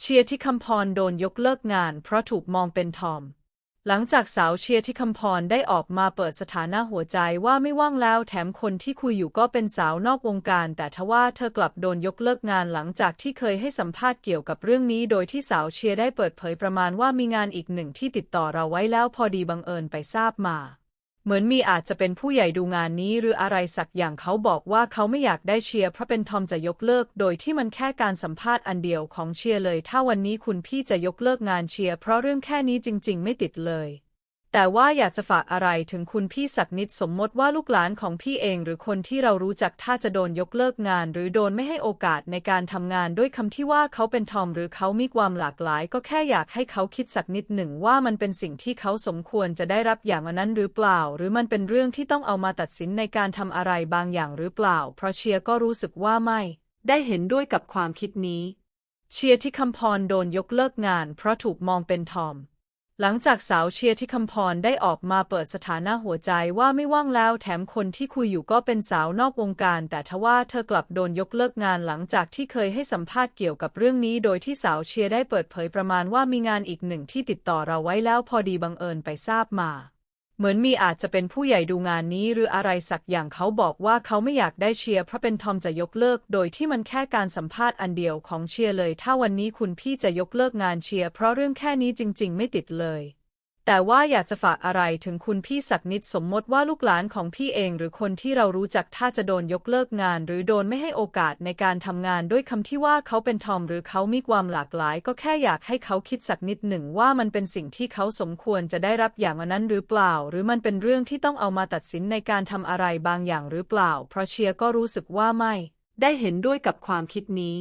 เชียร์ที่คำพรโดนยกเลิกงาน เพราะถูกมองเป็นทอม หลังจากสาวเชียร์ที่คำพรได้ออกมาเปิดสถานะหัวใจว่าไม่ว่างแล้วแถมคนที่คุยอยู่ก็เป็นสาวนอกวงการ แต่ทว่าเธอกลับโดนยกเลิกงานหลังจากที่เคยให้สัมภาษณ์เกี่ยวกับเรื่องนี้โดยที่สาวเชียร์ได้เปิดเผยประมาณว่ามีงานอีกหนึ่งที่ติดต่อเราไว้แล้วพอดีบังเอิญไปทราบมา เหมือนมีอาจจะเป็นผู้ใหญ่ดูงานนี้หรืออะไรสักอย่างเขาบอกว่าเขาไม่อยากได้เชียร์เพราะเป็นทอมจะยกเลิก โดยที่มันแค่การสัมภาษณ์อันเดียวของเชียร์เลย ถ้าวันนี้คุณพี่จะยกเลิกงานเชียร์เพราะเรื่องแค่นี้จริง ๆ ไม่ติดเลย แต่ว่าอยากจะฝากอะไรถึงคุณพี่สักนิดสมมติว่าลูกหลานของพี่เองหรือคนที่เรารู้จักถ้าจะโดนยกเลิกงาน หรือโดนไม่ให้โอกาสในการทำงานด้วยคำที่ว่าเขาเป็นทอมหรือเขามีความหลากหลาย ก็แค่อยากให้เขาคิดสักนิดหนึ่งว่ามันเป็นสิ่งที่เขาสมควรจะได้รับอย่างนั้นหรือเปล่า หรือมันเป็นเรื่องที่ต้องเอามาตัดสินในการทำอะไรบางอย่างหรือเปล่า เพราะเชียร์ก็รู้สึกว่าไม่ ได้เห็นด้วยกับความคิดนี้ เชียร์ที่คำพรโดนยกเลิกงาน เพราะถูกมองเป็นทอม หลังจากสาวเชียร์ที่คำพรได้ออกมาเปิดสถานะหัวใจว่าไม่ว่างแล้วแถมคนที่คุยอยู่ก็เป็นสาวนอกวงการ แต่ทว่าเธอกลับโดนยกเลิกงานหลังจากที่เคยให้สัมภาษณ์เกี่ยวกับเรื่องนี้ โดยที่สาวเชียร์ได้เปิดเผยประมาณว่ามีงานอีกหนึ่งที่ติดต่อเราไว้แล้วพอดีบังเอิญไปทราบมา เหมือนมีอาจจะเป็นผู้ใหญ่ดูงานนี้หรืออะไรสักอย่างเขาบอกว่าเขาไม่อยากได้เชียร์เพราะเป็นทอมจะยกเลิก โดยที่มันแค่การสัมภาษณ์อันเดียวของเชียร์เลย ถ้าวันนี้คุณพี่จะยกเลิกงานเชียร์เพราะเรื่องแค่นี้จริง ๆ ไม่ติดเลย แต่ว่าอยากจะฝากอะไรถึงคุณพี่สักนิดสมมติว่าลูกหลานของพี่เอง หรือคนที่เรารู้จักถ้าจะโดนยกเลิกงาน หรือโดนไม่ให้โอกาสในการทำงานด้วยคำที่ว่าเขาเป็นทอมหรือเขามีความหลากหลาย ก็แค่อยากให้เขาคิดสักนิดหนึ่งว่ามันเป็นสิ่งที่เขาสมควรจะได้รับอย่างนั้นหรือเปล่า หรือมันเป็นเรื่องที่ต้องเอามาตัดสินในการทำอะไรบางอย่างหรือเปล่า เพราะเชียร์ก็รู้สึกว่าไม่ ได้เห็นด้วยกับความคิดนี้